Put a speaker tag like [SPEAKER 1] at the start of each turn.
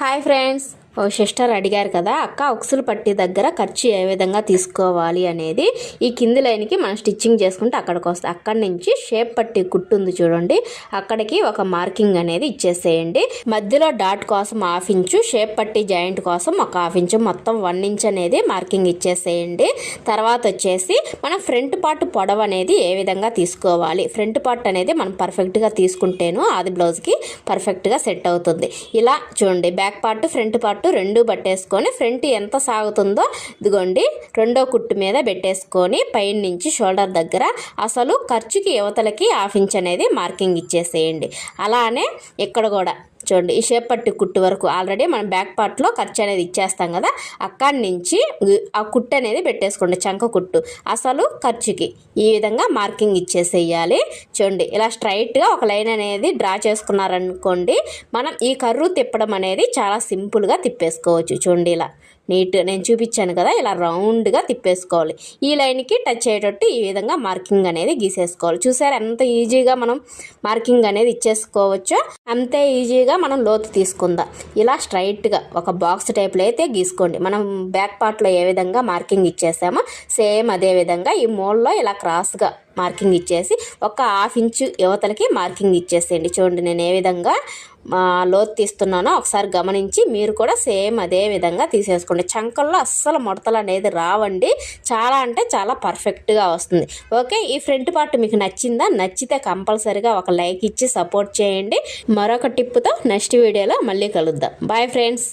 [SPEAKER 1] Hi friends. Sister అడిగారు కదా అక్క ఉక్సులు పట్టి దగ్గర ఖర్చు ఏ విధంగా తీసుకోవాలి? అనేది ఈ కింది లైన్కి మనం స్టిచ్చింగ్ చేసుకుంటే అక్కడికి వస్తుంది అక్కడి నుంచి షేప్ పట్టి కుట్టు ఉంది చూడండి. అక్కడికి ఒక మార్కింగ్ అనేది ఇచ్చేసేయండి. మధ్యలో డాట్ కోసం హాఫ్ ఇంచు షేప్ పట్టి జాయింట్ కోసం ఒక హాఫ్ ఇంచు మొత్తం వన్ ఇంచ్ అనేది మార్కింగ్ ఇచ్చేసేయండి. తర్వాత వచ్చేసి మనం ఫ్రంట్ పార్ట్ పొడవు అనేది ఏ విధంగా తీసుకోవాలి? ఫ్రంట్ పార్ట్ అనేది మనం పర్ఫెక్ట్గా తీసుకుంటేను ఆది బ్లౌజ్కి పర్ఫెక్ట్గా సెట్ అవుతుంది. ఇలా చూడండి బ్యాక్ పార్ట్ ఫ్రంట్ పార్ట్ రెండు పట్టేసుకొని ఫ్రంట్ ఎంత సాగుతుందో ఇదిగోండి రెండో కుట్టు మీద పెట్టేసుకొని పైన నుంచి షోల్డర్ దగ్గర అసలు ఖర్చుకి యువతలకి హాఫ్ ఇంచ్ అనేది మార్కింగ్ ఇచ్చేసేయండి. అలానే ఇక్కడ కూడా చూడండి. ఈ షేప్ పట్టి కుట్టు వరకు ఆల్రెడీ మనం బ్యాక్ పార్ట్లో ఖర్చు అనేది ఇచ్చేస్తాం కదా. అక్కడి నుంచి ఆ కుట్టు అనేది పెట్టేసుకోండి. చంక కుట్టు. అసలు ఖర్చుకి ఈ విధంగా మార్కింగ్ ఇచ్చేసేయాలి. చూడండి. ఇలా స్ట్రైట్గా ఒక లైన్ అనేది డ్రా చేసుకున్నారనుకోండి మనం ఈ కర్రు తిప్పడం అనేది చాలా సింపుల్గా తిప్పేసుకోవచ్చు. చూడండి ఇలా. నీట్ నేను చూపించాను కదా ఇలా రౌండ్గా తిప్పేసుకోవాలి. ఈ లైన్కి టచ్ అయ్యేటట్టు ఈ విధంగా మార్కింగ్ అనేది గీసేసుకోవాలి. చూసారు ఎంత ఈజీగా మనం మార్కింగ్ అనేది ఇచ్చేసుకోవచ్చో అంతే ఈజీగా మనం లోతు తీసుకుందాం. ఇలా స్ట్రైట్గా ఒక బాక్స్ టైప్లో అయితే గీసుకోండి. మనం బ్యాక్ పార్ట్లో ఏ విధంగా మార్కింగ్ ఇచ్చేసామో సేమ్ అదే విధంగా ఈ మోల్లో ఇలా క్రాస్గా మార్కింగ్ ఇచ్చేసి ఒక హాఫ్ ఇంచు యువతలకి మార్కింగ్ ఇచ్చేసేయండి. చూడండి నేను ఏ విధంగా మా లోతు తీస్తున్నానో ఒకసారి గమనించి మీరు కూడా సేమ్ అదే విధంగా తీసేసుకోండి. చంకల్లో అస్సలు ముడతలు అనేది రావండి. చాలా అంటే చాలా పర్ఫెక్ట్గా వస్తుంది. ఓకే ఈ ఫ్రంట్ పార్ట్ మీకు నచ్చిందా? నచ్చితే కంపల్సరీగా ఒక లైక్ ఇచ్చి సపోర్ట్ చేయండి. మరొక టిప్తో నెక్స్ట్ వీడియోలో మళ్ళీ కలుద్దాం. Bye friends!